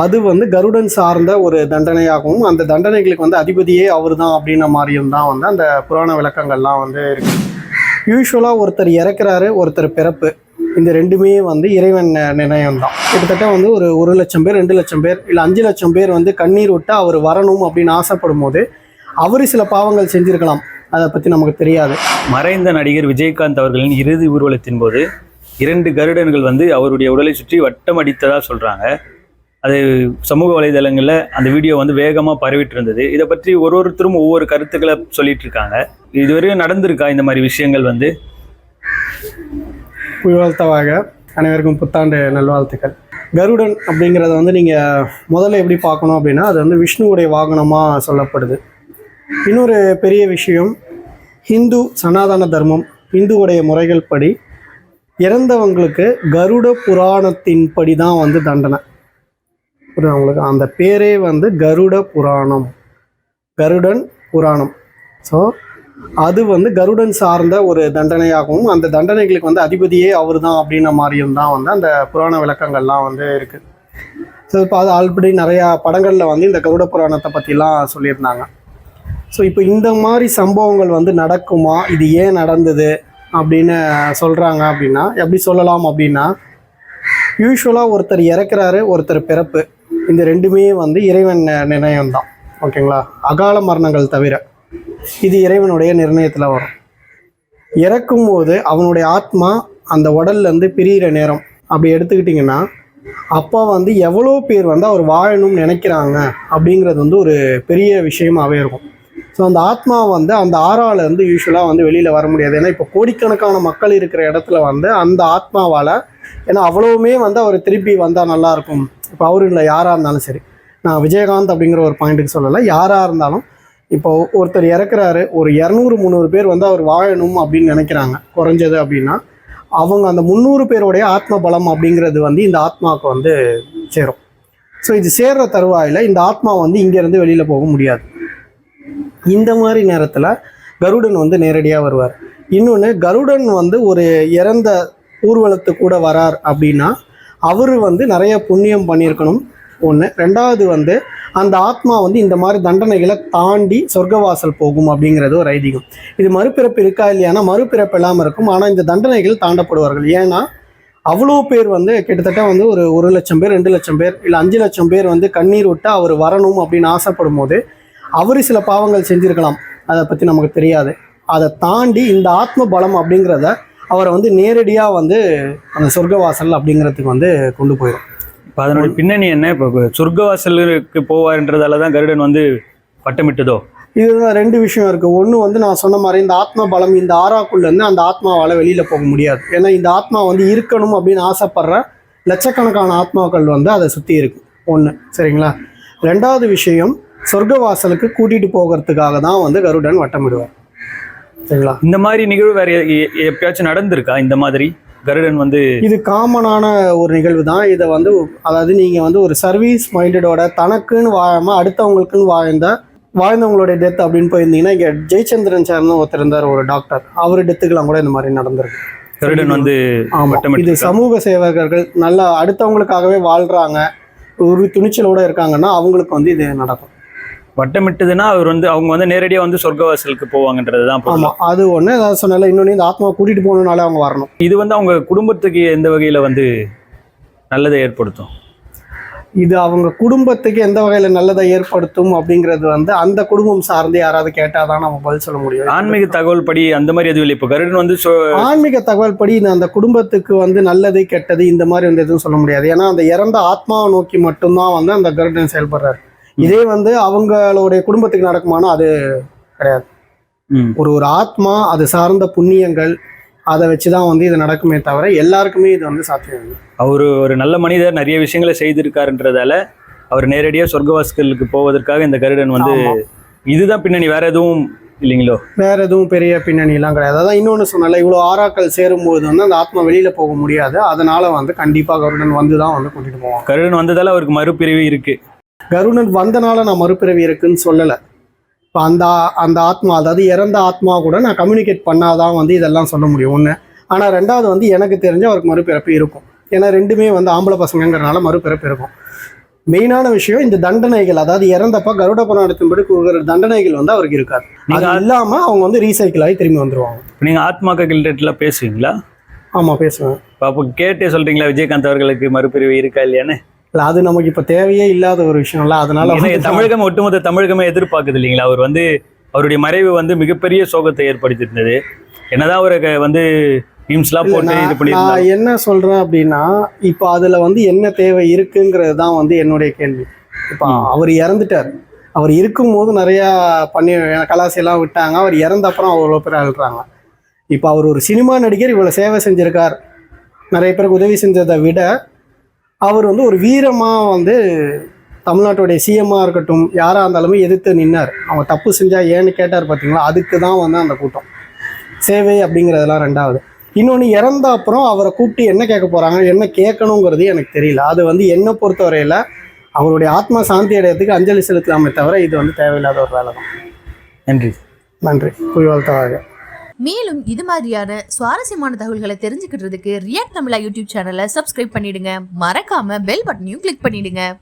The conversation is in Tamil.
அது வந்து கருடன் சார்ந்த ஒரு தண்டனையாகவும் அந்த தண்டனைகளுக்கு வந்து அதிபதியே அவர் தான் அப்படின்ன மாதிரியும் தான் வந்து அந்த புராண விளக்கங்கள்லாம் வந்து இருக்கு. யூஸ்வலாக ஒருத்தர் இறக்குறாரு ஒருத்தர் பிறப்பு. இந்த ரெண்டுமே வந்து இறைவன் நிர்ணயம் தான் கிட்டத்தட்ட வந்து ஒரு ஒரு லட்சம் பேர் ரெண்டு லட்சம் பேர் இல்லை அஞ்சு லட்சம் பேர் வந்து கண்ணீர் விட்டு அவர் வரணும் அப்படின்னு ஆசைப்படும் போது அவர் சில பாவங்கள் செஞ்சிருக்கலாம். அதை பற்றி நமக்கு தெரியாது. மறைந்த நடிகர் விஜயகாந்த் அவர்களின் இறுதி ஊர்வலத்தின் போது இரண்டு கருடன்கள் வந்து அவருடைய உடலை சுற்றி வட்டம் அடித்ததாக சொல்கிறாங்க அது சமூக வலைதளங்களில் அந்த வீடியோ வந்து வேகமாக பரவிட்டு இருந்தது இதை பற்றி ஒரு ஒருத்தரும் ஒவ்வொரு கருத்துக்களை சொல்லிட்டு இருக்காங்க இதுவரையும் நடந்திருக்கா இந்த மாதிரி விஷயங்கள் வந்து? புயழ்த்தவாக அனைவருக்கும் புத்தாண்டு நல்வாழ்த்துக்கள். கருடன் அப்படிங்கிறத வந்து நீங்கள் முதல்ல எப்படி பார்க்கணும் அப்படின்னா அது வந்து விஷ்ணுவுடைய வாகனமாக சொல்லப்படுது. இன்னொரு பெரிய விஷயம் ஹிந்து சனாதன தர்மம் இந்துவுடைய முறைகள் படி இறந்தவங்களுக்கு கருட புராணத்தின் படி தான் வந்து தண்டனை. புரியுது உங்களுக்கு? அந்த பேரே வந்து கருட புராணம். கருடன் புராணம். ஸோ அது வந்து கருடன் சார்ந்த ஒரு தண்டனையாகவும் அந்த தண்டனைகளுக்கு வந்து அதிபதியே அவர் தான் அப்படின்ன மாதிரியும் தான் வந்து அந்த புராண விளக்கங்கள்லாம் வந்து இருக்குது ஸோ இப்போ அது ஆல்ரெடி நிறையா படங்களில் வந்து இந்த கருட புராணத்தை பற்றிலாம் சொல்லியிருந்தாங்க. ஸோ இப்போ இந்த மாதிரி சம்பவங்கள் வந்து நடக்குமா? இது ஏன் நடந்தது? அப்படின்னு சொல்கிறாங்க அப்படின்னா எப்படி சொல்லலாம் அப்படின்னா யூஸ்வலாக ஒருத்தர் இறக்குறாரு ஒருத்தர் பிறப்பு. இந்த ரெண்டுமே வந்து இறைவன் நிர்ணயம் தான் ஓகேங்களா? அகால மரணங்கள் தவிர இது இறைவனுடைய நிர்ணயத்தில் வரும். இறக்கும் போது அவனுடைய ஆத்மா அந்த உடல்லேருந்து பிரியிற நேரம். அப்படி எடுத்துக்கிட்டிங்கன்னா அப்போ வந்து எவ்வளோ பேர் வந்து அவர் வாழணும்னு நினைக்கிறாங்க அப்படிங்கிறது வந்து ஒரு பெரிய விஷயமாகவே இருக்கும். ஸோ அந்த ஆத்மா வந்து அந்த ஆறால இருந்து யூஸ்வலாக வந்து வெளியில் வர முடியாது. ஏன்னா இப்போ கோடிக்கணக்கான மக்கள் இருக்கிற இடத்துல வந்து அந்த ஆத்மாவால் ஏன்னா அவ்வளவுமே வந்து அவர் திருப்பி வந்தால் நல்லாயிருக்கும் இப்போ அவரு இல்லை யாராக இருந்தாலும் சரி. நான் விஜயகாந்த் அப்படிங்கிற ஒரு பாயிண்ட்டுக்கு சொல்லலை. யாராக இருந்தாலும் இப்போ ஒருத்தர் இறக்குறாரு ஒரு இரநூறு முந்நூறு பேர் வந்து அவர் வாழணும் அப்படின்னு நினைக்கிறாங்க. குறைஞ்சது அப்படின்னா அவங்க அந்த முந்நூறு பேருடைய ஆத்ம பலம் அப்படிங்கிறது வந்து இந்த ஆத்மாவுக்கு வந்து சேரும். ஸோ இது சேர்ற தருவாயில் இந்த ஆத்மா வந்து இங்கேருந்து வெளியில் போக முடியாது. இந்த மாதிரி நேரத்தில் கருடன் வந்து நேரடியாக வருவார். இன்னொன்று கருடன் வந்து ஒரு இறந்த ஊர்வலத்து கூட வரார் அப்படின்னா அவர் வந்து நிறைய புண்ணியம் பண்ணியிருக்கணும். ஒன்று ரெண்டாவது வந்து அந்த ஆத்மா வந்து இந்த மாதிரி தண்டனைகளை தாண்டி சொர்க்கவாசல் போகும் அப்படிங்கிறது ஒரு ஐதீகம். இது மறுபிறப்பு இருக்கா இல்லையானா மறுபிறப்பு இல்லாமல் இருக்கும். ஆனால் இந்த தண்டனைகள் தாண்டப்படுவார்கள். ஏன்னா அவ்வளோ பேர் வந்து கிட்டத்தட்ட வந்து ஒரு ஒரு லட்சம் பேர் ரெண்டு லட்சம் பேர் இல்லை அஞ்சு லட்சம் பேர் வந்து கண்ணீர் விட்டு அவர் வரணும் அப்படின்னு ஆசைப்படும் போது அவர் சில பாவங்கள் செஞ்சிருக்கலாம். அதை பற்றி நமக்கு தெரியாது. அதை தாண்டி இந்த ஆத்ம பலம் அப்படிங்கிறத அவரை வந்து நேரடியாக வந்து அந்த சொர்க்கவாசல் அப்படிங்கிறதுக்கு வந்து கொண்டு போயிடும் இப்போ அதனுடைய பின்னணி என்ன? இப்போ சொர்க்கவாசலுக்கு போவார்ன்றதால தான் கருடன் வந்து பட்டமிட்டதோ? இதுதான் ரெண்டு விஷயம் இருக்குது ஒன்று வந்து நான் சொன்ன மாதிரி இந்த ஆத்ம பலம் இந்த ஆறாக்குள்ளேருந்து அந்த ஆத்மாவால் வெளியில் போக முடியாது. ஏன்னா இந்த ஆத்மா வந்து இருக்கணும் அப்படின்னு ஆசைப்படுற லட்சக்கணக்கான ஆத்மாக்கள் வந்து அதை சுற்றி இருக்கு. ஒன்று சரிங்களா? ரெண்டாவது விஷயம் சொர்க்கவாசலுக்கு கூட்டிகிட்டு போகிறதுக்காக தான் வந்து கருடன் வட்டமிடுவார். சரிங்களா? இந்த மாதிரி நிகழ்வு வேற எப்பயாச்சும் நடந்திருக்கா? இந்த மாதிரி கருடன் வந்து இது காமனான ஒரு நிகழ்வு தான். இதை வந்து அதாவது நீங்கள் வந்து ஒரு சர்வீஸ் மைண்டடோட தனக்குன்னு வாழாமல் அடுத்தவங்களுக்குன்னு வாழ்ந்த வாழ்ந்தவங்களுடைய டெத் அப்படின்னு போயிருந்தீங்கன்னா இங்கே ஜெயச்சந்திரன் சார்னு ஒருத்தர் இருந்தார் ஒரு டாக்டர் அவர் டெத்துக்கெல்லாம் கூட இந்த மாதிரி நடந்திருக்கு. கருடன் வந்து ஆமாம் இது சமூக சேவகர்கள் நல்லா அடுத்தவங்களுக்காகவே வாழ்கிறாங்க ஒரு துணிச்சலோட இருக்காங்கன்னா அவங்களுக்கு வந்து இது நடக்கும். வட்டமிட்டதுன்னா அவர் வந்து அவங்க வந்து நேரடியாக வந்து சொர்க்கவாசலுக்கு போவாங்கன்றது தான். ஆமாம் அது ஒன்று ஏதாவது சொன்னால இன்னொன்று இந்த ஆத்மா கூட்டிகிட்டு போகணுன்னாலே அவங்க வரணும். இது வந்து அவங்க குடும்பத்துக்கு எந்த வகையில் வந்து நல்லதை ஏற்படுத்தும்? இது அவங்க குடும்பத்துக்கு எந்த வகையில் நல்லதை ஏற்படுத்தும் அப்படிங்கிறது வந்து அந்த குடும்பம் சார்ந்து யாராவது கேட்டால் தான் நம்ம பதில் சொல்ல முடியும். ஆன்மீக தகவல் படி அந்த மாதிரி எதுவும் இல்லை. இப்போ கருடன் வந்து ஆன்மீக தகவல் படி அந்த குடும்பத்துக்கு வந்து நல்லது கெட்டது இந்த மாதிரி வந்து எதுவும் சொல்ல முடியாது. ஏன்னா அந்த இறந்த ஆத்மாவை நோக்கி மட்டும்தான் வந்து அந்த கருடன் செயல்படுறாரு. இதே வந்து அவங்களுடைய குடும்பத்துக்கு நடக்குமானா அது கிடையாது. ஒரு ஒரு ஆத்மா அது சார்ந்த புண்ணியங்கள் அதை வச்சு தான் வந்து இது நடக்குமே தவிர எல்லாருக்குமே இது வந்து சாத்தியம். அவர் ஒரு நல்ல மனிதர் நிறைய விஷயங்களை செய்திருக்காருன்றதால அவர் நேரடியாக சொர்க்கவாசலுக்கு போவதற்காக இந்த கருடன் வந்து. இதுதான் பின்னணி வேற எதுவும் இல்லைங்களோ? வேற எதுவும் பெரிய பின்னணிலாம் கிடையாது. அதான் இன்னொன்று சொன்னல இவ்வளோ ஆறாக்கள் சேரும்போது வந்து அந்த ஆத்மா வெளியில போக முடியாது. அதனால வந்து கண்டிப்பாக கருடன் வந்து தான் வந்து கூட்டிட்டு போவாங்க கருடன் வந்ததால அவருக்கு மறுபிரிவு இருக்கு. கருடன் வந்தனால நான் மறுபிறவி இருக்குன்னு சொல்லலை. இப்போ அந்த அந்த ஆத்மா அதாவது இறந்த ஆத்மா கூட நான் கம்யூனிகேட் பண்ணாதான் வந்து இதெல்லாம் சொல்ல முடியும் ஒன்று ஆனால் ரெண்டாவது வந்து எனக்கு தெரிஞ்ச அவருக்கு மறுபிறப்பு இருக்கும். ஏன்னா ரெண்டுமே வந்து ஆம்பளை பசங்கங்கிறனால மறுபிறப்பு இருக்கும். மெயினான விஷயம் இந்த தண்டனைகள் அதாவது இறந்தப்ப கருட புராணத்தின்படி கூறுகிற தண்டனைகள் வந்து அவருக்கு இருக்காது. அது இல்லாம அவங்க வந்து ரீசைக்கிள் ஆகி திரும்பி வந்துருவாங்க. நீங்க ஆத்மாக்கள் ரிலேட்டட்லாம் பேசுவீங்களா? ஆமா பேசுவேன். அப்போ கேட்டே சொல்றீங்களா விஜயகாந்த் அவர்களுக்கு மறுபிரிவு இருக்கா இல்லையான்னு? இல்ல அது நமக்கு இப்ப தேவையே இல்லாத ஒரு விஷயம்ல அதனால தமிழகம் ஒட்டுமொத்த தமிழகமே எதிர்பார்க்குது இல்லைங்களா? அவர் வந்து அவருடைய மறைவு வந்து மிகப்பெரிய சோகத்தை ஏற்படுத்தியிருந்தது. என்னதான் அவருக்கு வந்து மீம்ஸ்லாம் போட்டு இது பண்ணியிருந்தாங்க நான் என்ன சொல்றேன் அப்படின்னா இப்போ அதுல வந்து என்ன தேவை இருக்குங்கிறது தான் வந்து என்னுடைய கேள்வி. இப்போ. அவர் இறந்துட்டார். அவர் இருக்கும்போது நிறைய பண்ணி கலாசியெல்லாம் விட்டாங்க. அவர் இறந்த அப்புறம் அவ்வளோ பேர் அழுறாங்க இப்போ அவர் ஒரு சினிமா நடிகர் இவ்வளோ சேவை செஞ்சிருக்கார். நிறைய பேருக்கு உதவி செஞ்சதை விட அவர் வந்து ஒரு வீரமாக வந்து தமிழ்நாட்டுடைய சிஎம்மாக இருக்கட்டும் யாராக இருந்தாலுமே எதிர்த்து நின்னார். அவங்க தப்பு செஞ்சால் ஏன்னு கேட்டார் பார்த்தீங்களா அதுக்கு தான் வந்து அந்த கூட்டம். சேவை அப்படிங்கிறதெல்லாம் ரெண்டாவது. இன்னொன்று இறந்த அப்புறம் அவரை கூப்பிட்டு என்ன கேட்க போகிறாங்க என்ன கேட்கணுங்கிறது எனக்கு தெரியல. அது வந்து என்னை பொறுத்தவரையில் அவருடைய ஆத்மா சாந்தி அடையறதுக்கு அஞ்சலி செலுத்தலாமே தவிர இது வந்து தேவையில்லாத ஒரு வேலை தான் நன்றி. நன்றி குய்வாழ்த்தவாக மேலும் இது மாதிரியான சுவாரஸ்யமான தகவல்களை தெரிஞ்சுக்கிறதுக்கு ரியாக்ட் தமிழா யூடியூப் சேனலை சப்ஸ்கிரைப் பண்ணிடுங்க. மறக்காம பெல் பட்டனையும் கிளிக் பண்ணிடுங்க.